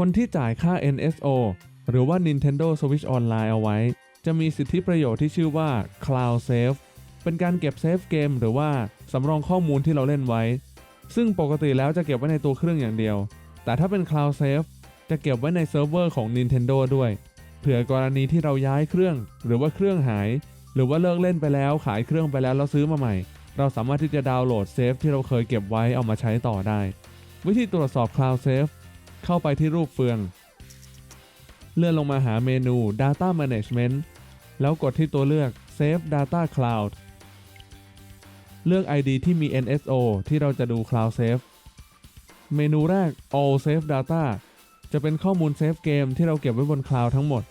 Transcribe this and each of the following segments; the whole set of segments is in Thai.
คนที่จ่ายค่า NSO หรือว่า Nintendo Switch Online เอาไว้ จะมีสิทธิประโยชน์ที่ชื่อว่า Cloud Save เป็นการเก็บเซฟเกมหรือว่าสำรองข้อมูลที่เราเล่นไว้ ซึ่งปกติแล้วจะเก็บไว้ในตัวเครื่องอย่างเดียว แต่ถ้าเป็น Cloud Save จะเก็บไว้ในเซิร์ฟเวอร์ของ Nintendo ด้วย เผื่อกรณีที่เราย้ายเครื่อง หรือว่าเครื่องหาย หรือว่าเลิกเล่นไปแล้วขายเครื่องไปแล้วแล้วซื้อมาใหม่ เราสามารถที่จะดาวน์โหลดเซฟที่เราเคยเก็บไว้เอามาใช้ต่อได้ วิธีตรวจสอบ Cloud Save เข้าไปที่รูปเฟือง เลื่อนลงมาหาเมนู Data Management แล้วกดที่ตัวเลือก Save Data Cloud เลือก ID ที่มี NSO ที่เราจะดู Cloud Save เมนูแรก All Save Data จะเป็นข้อมูลเซฟเกมที่เราเก็บไว้บนคลาวด์ทั้งหมด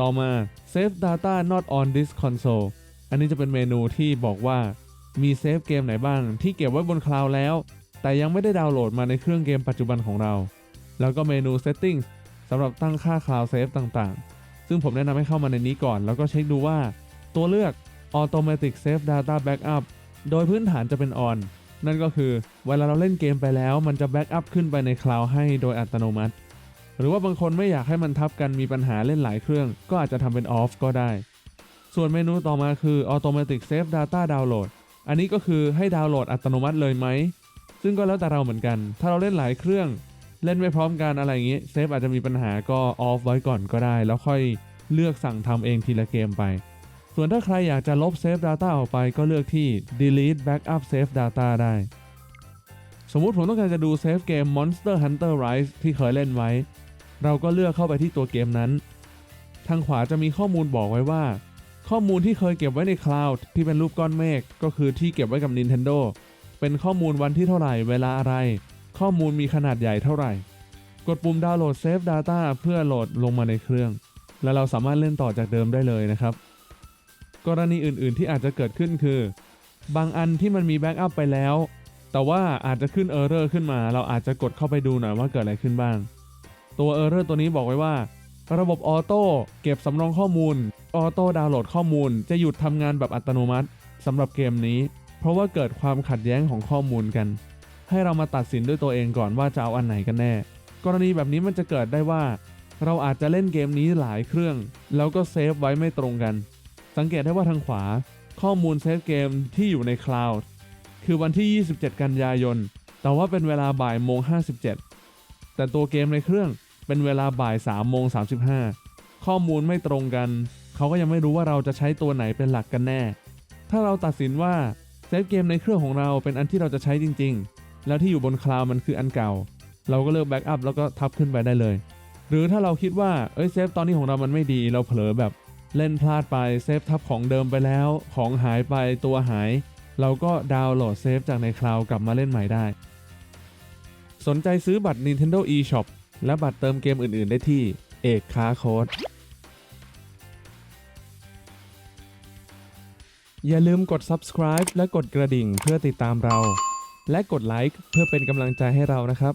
ต่อมา Save Data Not on this console อันนี้จะเป็นเมนูที่บอกว่ามีเซฟเกมไหนบ้างที่เก็บไว้บนคลาวด์แล้ว แต่ยังไม่ได้ดาวน์โหลดมาในเครื่องเกมปัจจุบันของเรา แล้วก็เมนู Setting สำหรับตั้งค่า Cloud Save ต่างๆ ซึ่งผมแนะนำให้เข้ามาในนี้ก่อน แล้วก็เช็คดูว่า ตัวเลือก Automatic Save Data Backup โดยพื้นฐานจะเป็น on นั่นก็คือเวลาเราเล่นเกมไปแล้ว มันจะแบ็กอัพขึ้นไปในคลาวด์ให้โดยอัตโนมัติ หรือว่าบางคนไม่อยากให้มันทับกันมีปัญหาเล่นหลายเครื่อง ก็อาจจะทำเป็น off ก็ได้ ส่วนเมนูต่อมาคือ automatic save data download อันนี้ก็คือให้ดาวน์โหลดอัตโนมัติเลยไหม ซึ่งก็แล้วแต่เราเหมือนกัน ถ้าเราเล่นหลายเครื่อง เล่นไม่พร้อมกันอะไรอย่างนี้เซฟอาจจะมีปัญหาก็ off ไว้ก่อนก็ได้ แล้วค่อยเลือกสั่งทำเองทีละเกมไป ส่วนถ้าใครอยากจะลบ save data ออกไปก็เลือกที่ delete backup save data ได้ สมมุติผมต้องการจะดูเซฟเกม Monster Hunter Rise ที่เคยเล่นไว้ เราก็เลือกเข้าไปที่ตัวเกมนั้น ทางขวาจะมีข้อมูลบอกไว้ว่า ข้อมูลที่เคยเก็บไว้ในคลาวด์ที่เป็นรูปก้อนเมฆก็คือที่เก็บไว้กับ Nintendo เป็นข้อมูลวันที่เท่าไหร่เวลาอะไร ข้อมูลมีขนาดใหญ่เท่าไหร่ กดปุ่มดาวน์โหลด Save Data เพื่อโหลดลงมาในเครื่อง แล้วเราสามารถเล่นต่อจากเดิมได้เลยนะครับ กรณีอื่นๆที่อาจจะเกิดขึ้นคือ บางอันที่มันมีแบ็กอัพไปแล้ว แต่ว่าอาจจะขึ้นเออร์เรอร์ขึ้นมา เราอาจจะกดเข้าไปดูหน่อยว่าเกิดอะไรขึ้นบ้าง ตัวเออร์เรอร์ตัวนี้บอกไว้ว่า ระบบออโต้เก็บสำรองข้อมูลออโต้ดาวน์โหลดข้อมูล จะหยุดทำงานแบบอัตโนมัติสำหรับเกมนี้ เพราะว่าเกิดความขัดแย้งของข้อมูลกัน ให้เรามาตัดสินด้วยตัวเองก่อนว่าจะเอาอันไหนกันแน่ กรณีแบบนี้มันจะเกิดได้ว่า เราอาจจะเล่นเกมนี้หลายเครื่อง แล้วก็เซฟไว้ไม่ตรงกัน สังเกตได้ว่าทางขวา ข้อมูลเซฟเกมที่อยู่ในคลาวด์คือวันที่ 27 กันยายน แต่ว่าเป็นเวลาบ่ายโมง 57 แต่ตัวเกมในเครื่องเป็นเวลาบ่าย3โมง35 ข้อมูลไม่ตรงกัน เขาก็ยังไม่รู้ว่าเราจะใช้ตัวไหนเป็นหลักกันแน่ ถ้าเราตัดสินว่าเซฟเกมในเครื่องของเราเป็นอันที่เราจะใช้จริง ๆ แล้วที่อยู่บนคลาวมันคืออันเก่า เราก็เลือกแบ็กอัพแล้วก็ทับขึ้นไปได้เลย หรือถ้าเราคิดว่าเอ้ยเซฟตอนนี้ของเรามันไม่ดีเราเผลอแบบเล่นพลาดไปเซฟทับของเดิมไปแล้ว ของหายไปตัวหาย เราก็ดาวน์โหลดเซฟจากในคลาวกลับมาเล่นใหม่ได้ สนใจซื้อบัตร Nintendo eShop และบัตรเติมเกมอื่น ๆ ได้ที่เอกค้าโค้ดอย่าลืมกด subscribe และกดกระดิ่งเพื่อติดตามเรา และกดไลค์เพื่อเป็นกำลังใจให้เรานะครับ